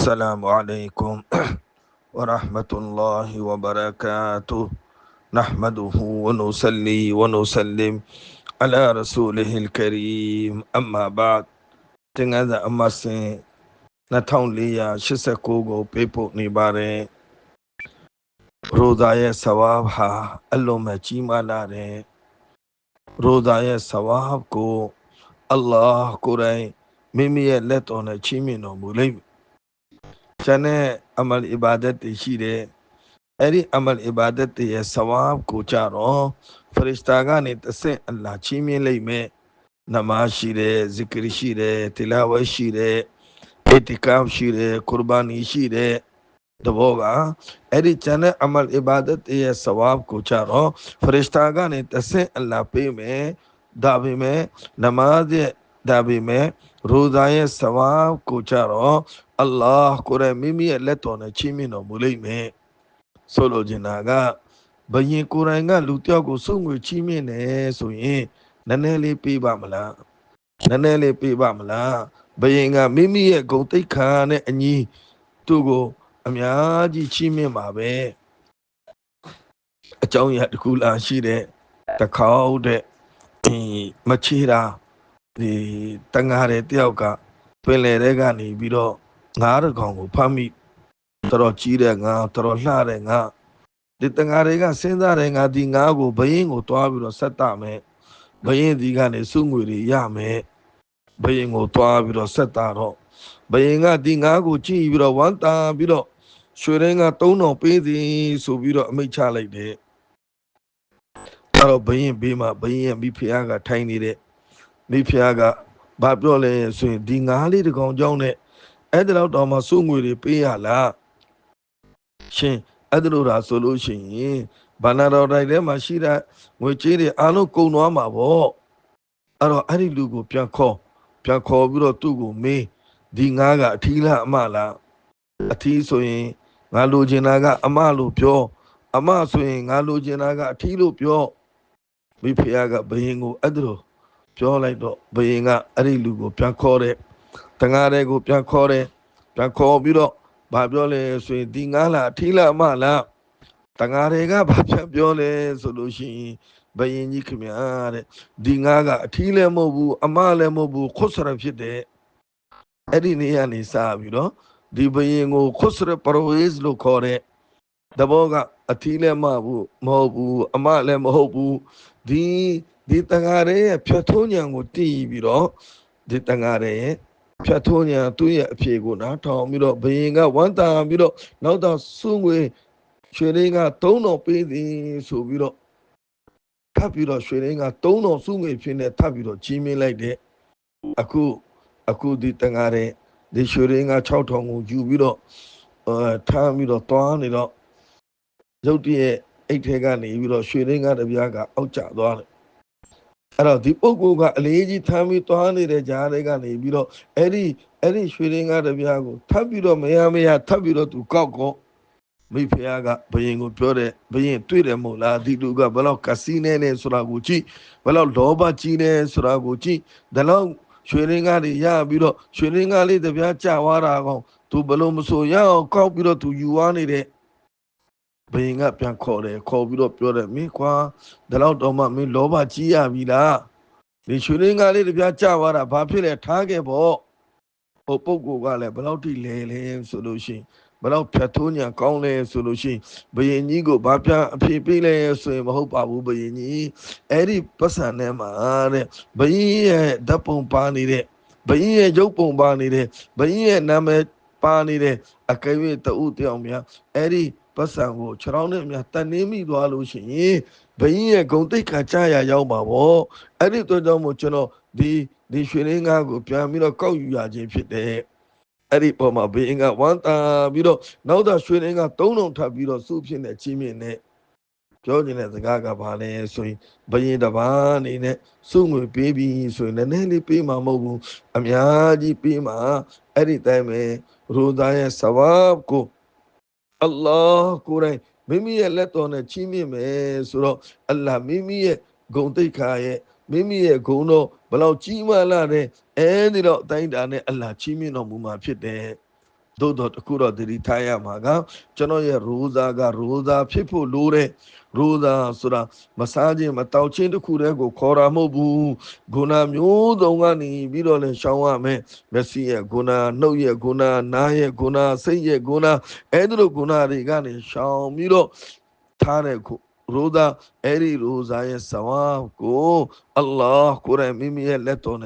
السلام عليكم ورحمة الله وبركاته نحمده ونصلي ونسلم على رسوله الكريم أما بعد တင်ငန်းစာအမတ်စင်2489ကိုပေးပို့နေပါတယ်ရိုဇာရဲ့ဆဝါဘ်ဟာအလုံးမဲ့ကြီးမားလာတဲ့ရိုဇာရဲ့ဆဝါဘ်ကိုအလ္လာဟ်ကိုယ်တိုင်မိမိရဲ့လက်တော်နဲ့ချီးမြှင့်တော်မူလိမ့်မယ်။ ကျန်တဲ့အမလ်အီဘာဒတ်တွေရှိတယ်။အဲ့ဒီအမလ်အီဘာဒတ်တွေရဲ့ဆဝါဘ်ကိုကြတော့ဖရစ်တာကနေတဆင့်အလ္လာဟ်ချီးမြှင့် လိမ့်မယ်။နမားရှိတယ်၊ဇီကရရှိတယ်၊တီလာဝတ်ရှိတယ်၊အီတီကာဖ်ရှိတယ်၊ကူရ်ဘာနီရှိတယ်။တဘောကအဲ့ဒီကျန်တဲ့အမလ်အီဘာဒတ်တွေရဲ့ဆဝါဘ်ကိုကြတော့ဖရစ်တာကနေတဆင့်အလ္လာဟ်ပေးမယ်။ဒါပေမဲ့နမားရဲ့ဒါပေမဲ့ရိုဇာရဲ့ဆဝါကိုကြတော့အလ္လာဟ်ကိုယ်တိုင်မိမိရဲ့လက်တော်နဲ့ချီးမြှင့်တော်မူလိမ့်မယ်ဆိုလိုချင်တာကဘယင်ကိုယ်တိုင်ကလူတယောက်ကိုစုငွေချီးမြှင့်တယ်ဆိုရင်နည်းနည်းလေးပေးပါမလားနည်းနည်းလေးပေးပါမလားဘယင်ကမိမိရဲ့ဂုံတိတ်ခါနဲ့အညီသူ့ကိုအများကြီးချီးမြှင့်ပါပဲအကြောင်းအရာတစ်ခုလားရှိတဲ့တခေါက်တဲ့ဒီမချေတာ ဒီတန်ဃာတွေတယောက်ကပင်လယ်ထဲကနေပြီးတော့ငါးတကောင်ကိုဖမ်းမိတော်တော်ကြီးတဲ့ငါတော်တော်လှတဲ့ငါဒီတန်ဃာတွေကစဉ်းစားတယ်ငါဒီငါးကိုဘယင်းကိုတွားပြီးတော့ဆက်တမယ်ဘယင်းဒီကနေစုငွေတွေရမယ်ဘယင်းကိုတွားပြီးတော့ဆက်တာတော့ဘယင်းကဒီငါးကိုကြည့်ပြီးတော့ဝမ်းတာပြီးတော့ရွှေရင်းက3000ပေးသည်ဆိုပြီးတော့အမိတ်ချလိုက်တယ်အဲ့တော့ဘယင်းဘေးမှာဘယင်းရဲ့မိဖုရားကထိုင်နေတဲ့ မိဖုရားကဘာပြောလဲဆိုရင်ဒီငါးလေးတစ်ကောင်ကြောင်းနဲ့အဲ့ဒါတော့တော့မှစုငွေတွေပေးရလားရှင်အဲ့ဒါလို့ဒါဆိုလို့ရှိရင်ဘာနာတော်တိုင်းထဲမှာရှိတဲ့ငွေကြေးတွေအားလုံးကုန်သွားမှာပေါ့အဲ့တော့အဲ့ဒီလူကိုပြန်ခေါ်ပြန်ခေါ်ပြီးတော့သူ့ကိုမေးဒီငါးကအထီးလားအမလားအထီးဆိုရင်ငါလိုချင်တာကအမလို့ပြော အမဆိုရင်ငါလိုချင်တာကအထီးလို့ပြောမိဖုရားကဘယင်ကိုအဲ့ဒါလို့ ပြောလိုက်တော့ဘယင်ကအဲ့ဒီလူကိုပြန်ခေါ်တဲ့တငါတဲ့ကိုပြန်ခေါ်တဲ့ပြန်ခေါ်ပြီးတော့ဘာပြောလဲဆိုရင်ဒီငါလားအထီးလားအမလားတငါတွေကဘာပြန်ပြောလဲဆိုလို့ရှိရင်ဘယင်ကြီးခင်ဗျာတဲ့ဒီငါကအထီးလည်းမဟုတ်ဘူးအမလည်းမဟုတ်ဘူးခွတ်ဆရဖြစ်တဲ့အဲ့ဒီနေ့ကနေစပြီးတော့ဒီဘယင်ကိုခွတ်ဆရပရဝေးလို့ခေါ်တဲ့တဘောကအထီးလည်းမဟုတ်ဘူးမဟုတ်ဘူးအမလည်းမဟုတ်ဘူးဒီ ဒီတန်ဃာရဲရဲ့ဖြတ်ထိုးညံကိုတည်ပြီးတော့ဒီတန်ဃာရဲရဲ့ဖြတ်ထိုးညံသူ့ရဲ့အဖြေကိုနားထောင်ပြီးတော့ဘယင်ကဝမ်းတာပြီးတော့နောက်တော့စုငွေရွှေရင်းက3000ပေးသည်ဆိုပြီးတော့ထပ်ပြီးတော့ရွှေရင်းက3000စုငွေဖြစ်နေထပ်ပြီးတော့ကြီးမင်းလိုက်တဲ့အခုအခုဒီတန်ဃာရဲဒီရွှေရင်းက6000ကိုယူပြီးတော့အဲထားပြီးတော့တွားနေတော့ရုတ်တရက်အိတ်ထဲကနေပြီးတော့ရွှေရင်းကတပြားကအောက်ကျသွားတယ် အဲ့တော့ဒီပုဂ္ဂိုလ်ကအလေးကြီးထမ်းပြီးသွားနေတဲ့ကြားတွေကနေပြီးတော့အဲ့ဒီအဲ့ဒီရွှေရင်းကားတပြားကိုထပ်ပြီးတော့မရမရထပ်ပြီးတော့သူကောက်ကောမိဖုရားကဘယင်ကိုပြောတဲ့ဘယင်တွေ့တယ်မို့လားဒီလူကဘယ်လောက်ကစီနေနေဆိုတာကိုကြည့်ဘယ်လောက်လောဘကြီးနေဆိုတာကိုကြည့်ဒါလောက်ရွှေရင်းကားတွေရပြီးတော့ရွှေရင်းကားလေးတပြားကြာသွားတာကောင်သူဘလို့မဆိုရအောင်ကောက်ပြီးတော့သူယူသွားနေတဲ့ ဘယင်ကပြန်ခေါ်တယ်ခေါ်ပြီးတော့ပြောတယ်မင်းကွာဒါတော့တော့မှမင်းလောဘကြီးရပြီလားဒီရွှေရင်းကားလေးတပြားကြာသွားတာဘာဖြစ်လဲထားခဲ့ပေါ့ဟိုပုဂ္ဂိုလ်ကလည်းဘယ်လောက်ထိလဲလဲဆိုလို့ရှိရင်ဘယ်တော့ဖြတ်ထိုးညာကောင်းလဲဆိုလို့ရှိရင်ဘယင်ကြီးကိုဘာပြအဖြေပေးလဲဆိုရင်မဟုတ်ပါဘူးဘယင်ကြီးအဲ့ဒီပတ်စံထဲမှာတဲ့ဘယင်ရဲ့ဓာတ်ပုံပါနေတဲ့ဘယင်ရဲ့ရုပ်ပုံပါနေတဲ့ဘယင်ရဲ့နာမည်ပါနေတဲ့အကယ်၍တဦးတယောက်များအဲ့ဒီ ပတ်စံကိုခြေထောက်နဲ့များတန်နေမိသွားလို့ရှိရင်ဘယင်ရဲ့ဂုံတိတ်ခါကြာရရောက်မှာပေါ့အဲ့ဒီတော့ကြောင့်မို့ကျွန်တော်ဒီဒီရွှေရင်းကားကိုပြန်ပြီးတော့ကောက်ယူရခြင်းဖြစ်တယ်အဲ့ဒီပေါ်မှာဘေးအင်ကဝမ်းတာပြီးတော့နောက်တော့ရွှေရင်းကသုံးလုံးထပ်ပြီးတော့စုဖြစ်နေချင်းမြင့်နဲ့ပြောနေတဲ့စကားကဘာလဲဆိုရင်ဘယင်တပါးအနေနဲ့စုငွေပေးပြီးဆိုရင်နည်းနည်းလေးပေးမှာမဟုတ်ဘူးအများကြီးပေးမှာအဲ့ဒီတိုင်းပဲရိုဇာရဲ့ဆဝပ်ကို အလ္လာဟ်ကိုယ်တိုင်မိမိရဲ့လက်တော်နဲ့ချီးမြှင့်မယ်ဆိုတော့အလ္လာဟ်မိမိရဲ့ဂုဏ်သိက္ခာရဲ့မိမိရဲ့ဂုဏ်တော်ဘလောက်ကြီးမားလာတဲ့အဲဒီတော့အတိုင်းတာနဲ့အလ္လာဟ်ချီးမြှင့်တော်မူမှာဖြစ်တယ် သို့တော့တခုတော့တတိထားရမှာကကျွန်တော်ရဲ့ရိုးသားကရိုးသားဖြစ်ဖို့လိုတဲ့ရိုးသားဆိုတာမစားခြင်းမတောက်ခြင်းတခုတည်းကိုခေါ်တာမဟုတ်ဘူးဂုဏမျိုးစုံကနေပြီးတော့လဲရှောင်းရမယ်မျက်စိရဲ့ဂုဏနှုတ်ရဲ့ဂုဏနားရဲ့ဂုဏစိတ်ရဲ့ဂုဏအဲ့ဒီလိုဂုဏတွေကနေရှောင်းပြီးတော့ထားတဲ့ခု ရိုးသားအဲ့ဒီရိုးသားရဲ့ဆဝါကိုအလ္လာဟ်ကိုယ်တိုင်မိမိရဲ့လက်တော်